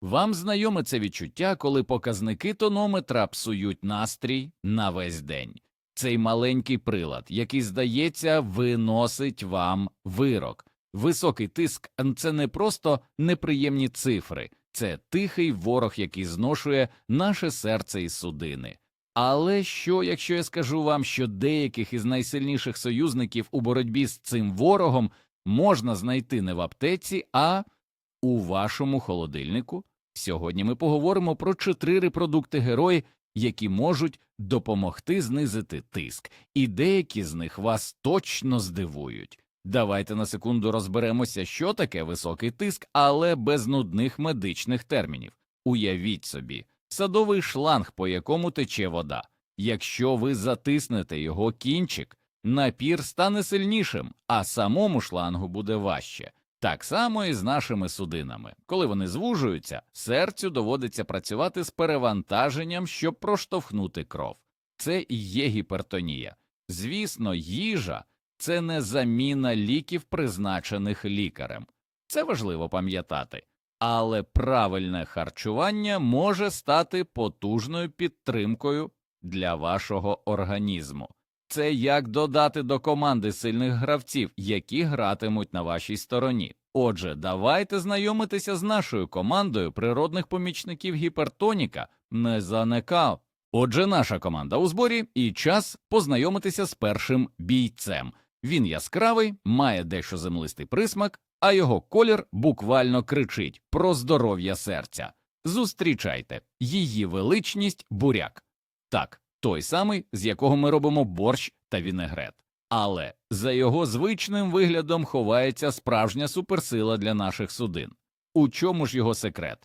Вам знайоме це відчуття, коли показники тонометра псують настрій на весь день. Цей маленький прилад, який, здається, виносить вам вирок. Високий тиск це не просто неприємні цифри, це тихий ворог, який зношує наше серце і судини. Але що, якщо я скажу вам, що деяких із найсильніших союзників у боротьбі з цим ворогом можна знайти не в аптеці, а у вашому холодильнику? Сьогодні ми поговоримо про чотири продукти герої, які можуть допомогти знизити тиск, і деякі з них вас точно здивують. Давайте на секунду розберемося, що таке високий тиск, але без нудних медичних термінів. Уявіть собі, садовий шланг, по якому тече вода. Якщо ви затиснете його кінчик, напір стане сильнішим, а самому шлангу буде важче. Так само і з нашими судинами. Коли вони звужуються, серцю доводиться працювати з перевантаженням, щоб проштовхнути кров. Це є гіпертонія. Звісно, їжа це не заміна ліків, призначених лікарем. Це важливо пам'ятати. Але правильне харчування може стати потужною підтримкою для вашого організму. Це як додати до команди сильних гравців, які гратимуть на вашій стороні. Отже, давайте знайомитися з нашою командою природних помічників гіпертоніка не занекав. Отже, наша команда у зборі і час познайомитися з першим бійцем. Він яскравий, має дещо землистий присмак, а його колір буквально кричить про здоров'я серця. Зустрічайте її величність буряк. Так, той самий, з якого ми робимо борщ та вінегрет. Але за його звичним виглядом ховається справжня суперсила для наших судин. У чому ж його секрет?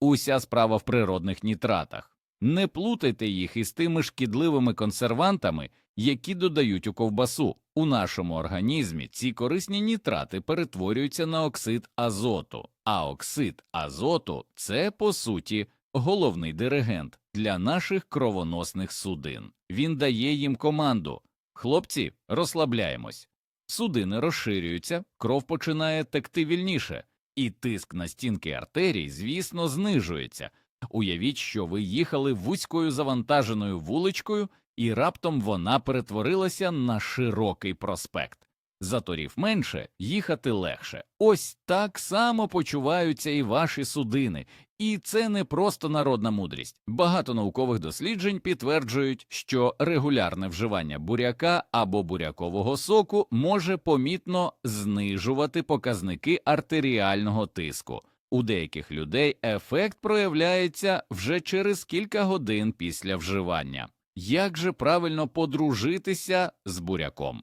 Уся справа в природних нітратах. Не плутайте їх із тими шкідливими консервантами, які додають у ковбасу. У нашому організмі ці корисні нітрати перетворюються на оксид азоту, а оксид азоту це по суті головний диригент для наших кровоносних судин. Він дає їм команду. Хлопці, розслабляємось. Судини розширюються, кров починає текти вільніше, і тиск на стінки артерій, звісно, знижується. Уявіть, що ви їхали вузькою завантаженою вуличкою, і раптом вона перетворилася на широкий проспект. Заторів менше, їхати легше. Ось так само почуваються і ваші судини, і це не просто народна мудрість. Багато наукових досліджень підтверджують, що регулярне вживання буряка або бурякового соку може помітно знижувати показники артеріального тиску. У деяких людей ефект проявляється вже через кілька годин після вживання. Як же правильно подружитися з буряком?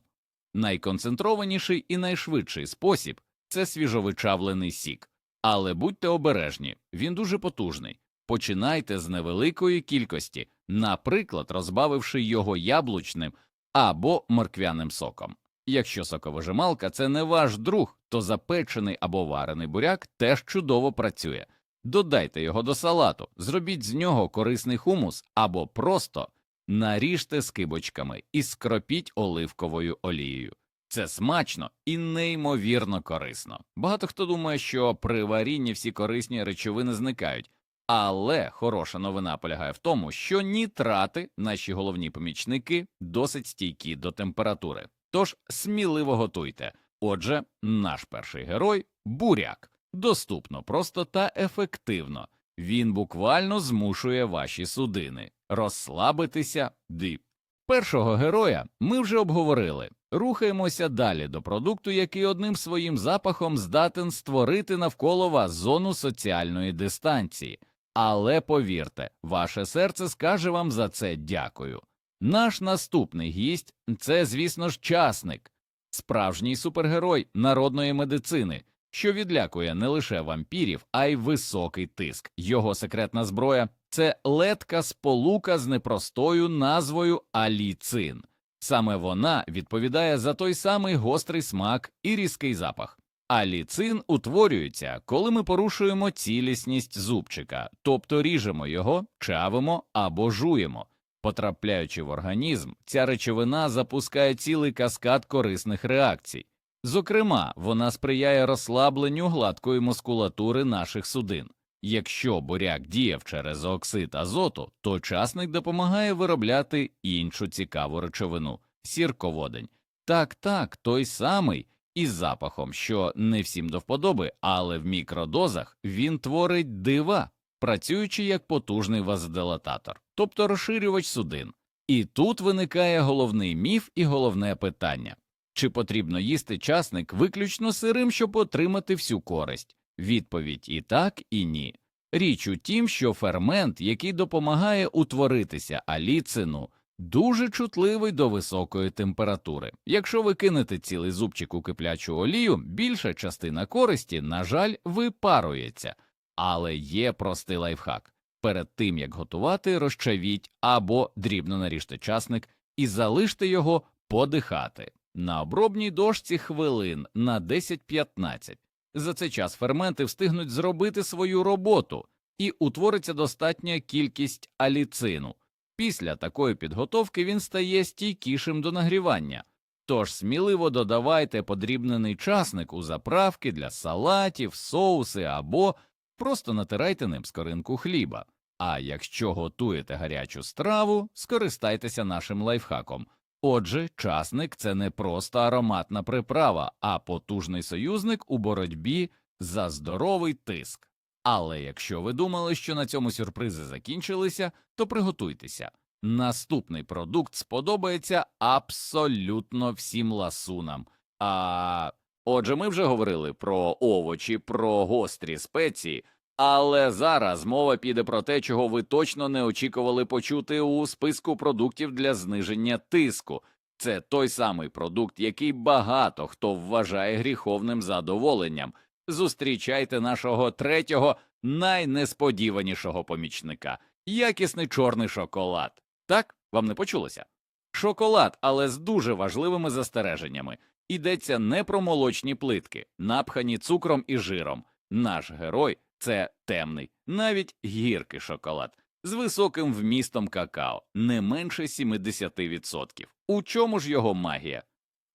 Найконцентрованіший і найшвидший спосіб це свіжовичавлений сік. Але будьте обережні, він дуже потужний. Починайте з невеликої кількості, наприклад, розбавивши його яблучним або морквяним соком. Якщо соковижималка це не ваш друг, то запечений або варений буряк теж чудово працює. Додайте його до салату, зробіть з нього корисний хумус або просто наріжте скибочками і скропіть оливковою олією. Це смачно і неймовірно корисно. Багато хто думає, що при варінні всі корисні речовини зникають, але хороша новина полягає в тому, що нітрати, наші головні помічники, досить стійкі до температури. Тож сміливо готуйте. Отже, наш перший герой буряк. Доступно, просто та ефективно. Він буквально змушує ваші судини розслабитися дip. Першого героя ми вже обговорили. Рухаємося далі до продукту, який одним своїм запахом здатен створити навколо вас зону соціальної дистанції. Але повірте, ваше серце скаже вам за це дякую. Наш наступний гість це, звісно ж, часник, справжній супергерой народної медицини, що відлякує не лише вампірів, а й високий тиск. Його секретна зброя це летка сполука з непростою назвою аліцин. Саме вона відповідає за той самий гострий смак і різкий запах. Аліцин утворюється, коли ми порушуємо цілісність зубчика, тобто ріжемо його, чавимо або жуємо. Потрапляючи в організм, ця речовина запускає цілий каскад корисних реакцій. Зокрема, вона сприяє розслабленню гладкої мускулатури наших судин. Якщо буряк діяв через оксид азоту, то часник допомагає виробляти іншу цікаву речовину сірководень. Так, так, той самий із запахом, що не всім до вподоби, але в мікродозах він творить дива, працюючи як потужний вазодилататор, тобто розширювач судин. І тут виникає головний міф і головне питання чи потрібно їсти часник виключно сирим, щоб отримати всю користь? Відповідь і так, і ні. Річ у тім, що фермент, який допомагає утворитися аліцину, дуже чутливий до високої температури. Якщо ви кинете цілий зубчик у киплячу олію, більша частина користі, на жаль, випарується. Але є простий лайфхак. Перед тим як готувати, розчавіть або дрібно наріжте часник і залиште його подихати на обробній дошці хвилин на 10-15. За цей час ферменти встигнуть зробити свою роботу і утвориться достатня кількість аліцину. Після такої підготовки він стає стійкішим до нагрівання. Тож сміливо додавайте подрібнений часник у заправки для салатів, соуси або просто натирайте ним скоринку хліба. А якщо готуєте гарячу страву, скористайтеся нашим лайфхаком. Отже, часник це не просто ароматна приправа, а потужний союзник у боротьбі за здоровий тиск. Але якщо ви думали, що на цьому сюрпризи закінчилися, то приготуйтеся. Наступний продукт сподобається абсолютно всім ласунам. А отже, ми вже говорили про овочі, про гострі спеції, але зараз мова піде про те, чого ви точно не очікували почути у списку продуктів для зниження тиску. Це той самий продукт, який багато хто вважає гріховним задоволенням. Зустрічайте нашого третього найнесподіванішого помічника якісний чорний шоколад. Так, вам не почулося? Шоколад, але з дуже важливими застереженнями. Йдеться не про молочні плитки, напхані цукром і жиром. Наш герой це темний, навіть гіркий шоколад з високим вмістом какао, не менше 70%. У чому ж його магія?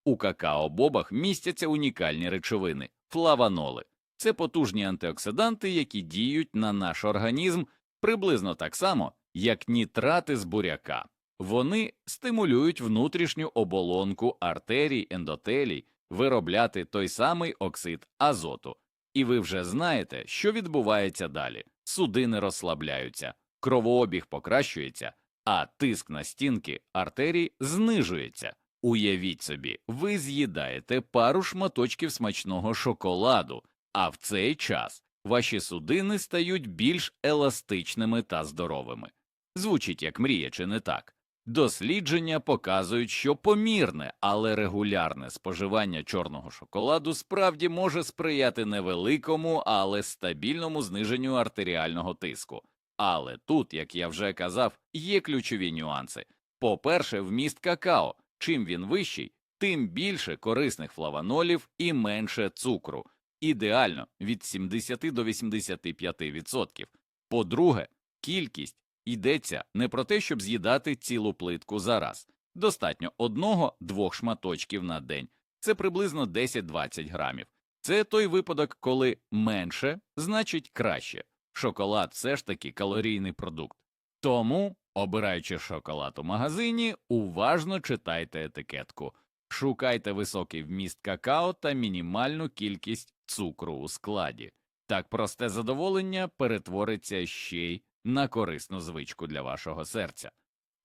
У какао-бобах містяться унікальні речовини флаваноли. Це потужні антиоксиданти, які діють на наш організм приблизно так само, як нітрати з буряка. Вони стимулюють внутрішню оболонку артерій, ендотелій виробляти той самий оксид азоту. І ви вже знаєте, що відбувається далі. Судини розслабляються, кровообіг покращується, а тиск на стінки артерій знижується. Уявіть собі, ви з'їдаєте пару шматочків смачного шоколаду, а в цей час ваші судини стають більш еластичними та здоровими. Звучить як мрія, чи не так? Дослідження показують, що помірне, але регулярне споживання чорного шоколаду справді може сприяти невеликому, але стабільному зниженню артеріального тиску. Але тут, як я вже казав, є ключові нюанси. По-перше, вміст какао. Чим він вищий, тим більше корисних флаванолів і менше цукру. Ідеально від 70 до 85%. По-друге, кількість йдеться не про те, щоб з'їдати цілу плитку за раз. Достатньо одного-двох шматочків на день. Це приблизно 10-20 грамів. Це той випадок, коли менше значить краще. Шоколад все ж таки калорійний продукт. Тому, обираючи шоколад у магазині, уважно читайте етикетку, шукайте високий вміст какао та мінімальну кількість цукру у складі. Так просте задоволення перетвориться ще й на корисну звичку для вашого серця.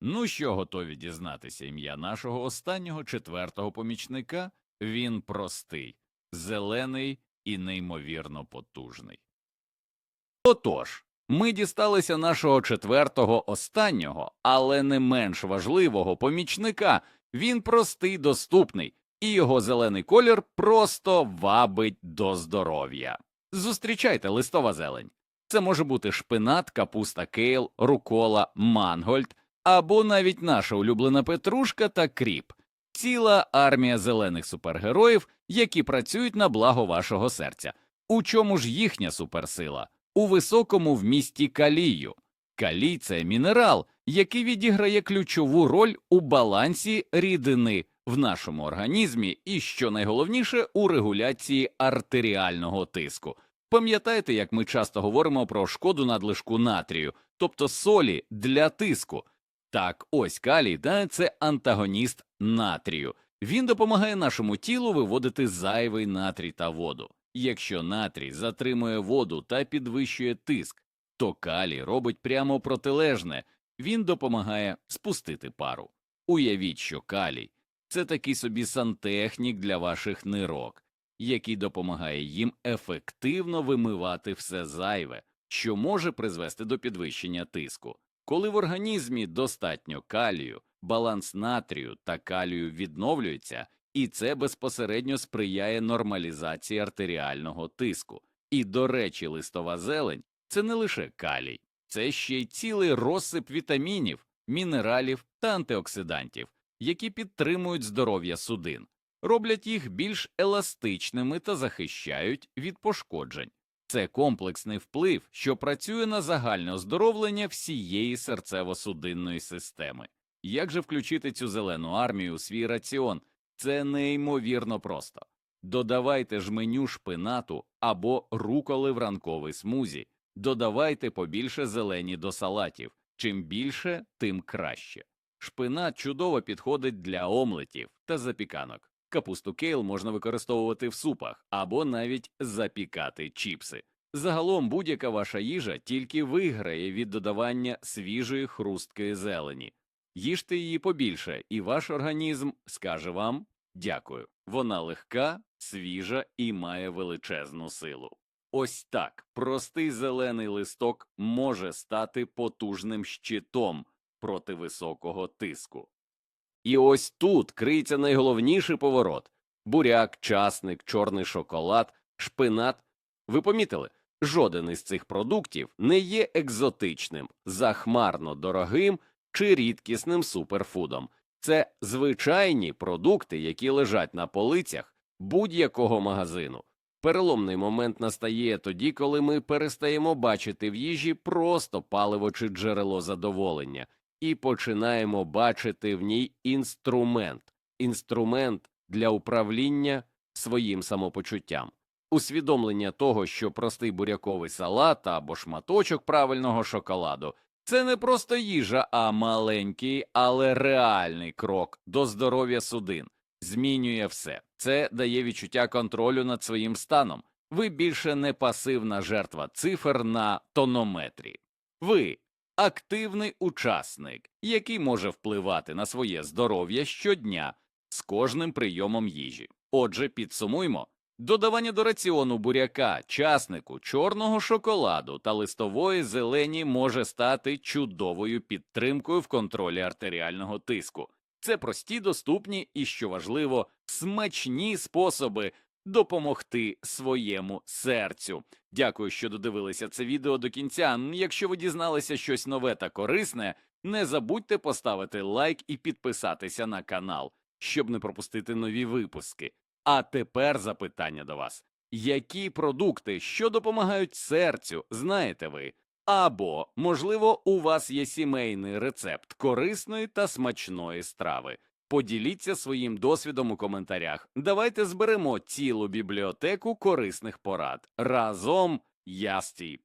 Ну що готові дізнатися ім'я нашого останнього четвертого помічника? Він простий, зелений і неймовірно потужний. Отож, ми дісталися нашого четвертого останнього, але не менш важливого помічника. Він простий, доступний, і його зелений колір просто вабить до здоров'я. Зустрічайте листова зелень. Це може бути шпинат, капуста кейл, рукола, мангольд або навіть наша улюблена петрушка та кріп, ціла армія зелених супергероїв, які працюють на благо вашого серця. У чому ж їхня суперсила? У високому вмісті калію. Калій це мінерал, який відіграє ключову роль у балансі рідини в нашому організмі і, що найголовніше, у регуляції артеріального тиску. Пам'ятаєте, як ми часто говоримо про шкоду надлишку натрію, тобто солі для тиску? Так, ось калій, да, це антагоніст натрію. Він допомагає нашому тілу виводити зайвий натрій та воду. Якщо натрій затримує воду та підвищує тиск, то калій робить прямо протилежне він допомагає спустити пару. Уявіть, що калій це такий собі сантехнік для ваших нирок, який допомагає їм ефективно вимивати все зайве, що може призвести до підвищення тиску. Коли в організмі достатньо калію, баланс натрію та калію відновлюється, і це безпосередньо сприяє нормалізації артеріального тиску. І, до речі, листова зелень це не лише калій, це ще й цілий розсип вітамінів, мінералів та антиоксидантів, які підтримують здоров'я судин, роблять їх більш еластичними та захищають від пошкоджень. Це комплексний вплив, що працює на загальне оздоровлення всієї серцево-судинної системи. Як же включити цю зелену армію у свій раціон? Це неймовірно просто. Додавайте жменю шпинату або руколи в ранковий смузі, додавайте побільше зелені до салатів. Чим більше, тим краще. Шпинат чудово підходить для омлетів та запіканок. Капусту кейл можна використовувати в супах або навіть запікати чіпси. Загалом будь-яка ваша їжа тільки виграє від додавання свіжої хрусткої зелені. Їжте її побільше, і ваш організм скаже вам дякую. Вона легка, свіжа і має величезну силу. Ось так простий зелений листок може стати потужним щитом проти високого тиску. І ось тут криється найголовніший поворот буряк, часник, чорний шоколад, шпинат. Ви помітили, жоден із цих продуктів не є екзотичним, захмарно дорогим чи рідкісним суперфудом. Це звичайні продукти, які лежать на полицях будь-якого магазину. Переломний момент настає тоді, коли ми перестаємо бачити в їжі просто паливо чи джерело задоволення, і починаємо бачити в ній інструмент, інструмент для управління своїм самопочуттям. Усвідомлення того, що простий буряковий салат або шматочок правильного шоколаду це не просто їжа, а маленький, але реальний крок до здоров'я судин. Змінює все. Це дає відчуття контролю над своїм станом. Ви більше не пасивна жертва цифр на тонометрі. Ви активний учасник, який може впливати на своє здоров'я щодня з кожним прийомом їжі. Отже, підсумуймо. Додавання до раціону буряка, часнику, чорного шоколаду та листової зелені може стати чудовою підтримкою в контролі артеріального тиску. Це прості, доступні і, що важливо, смачні способи допомогти своєму серцю. Дякую, що додивилися це відео до кінця. Якщо ви дізналися щось нове та корисне, не забудьте поставити лайк і підписатися на канал, щоб не пропустити нові випуски. А тепер запитання до вас: які продукти, що допомагають серцю, знаєте ви? Або, можливо, у вас є сімейний рецепт корисної та смачної страви. Поділіться своїм досвідом у коментарях. Давайте зберемо цілу бібліотеку корисних порад. Разом ясті.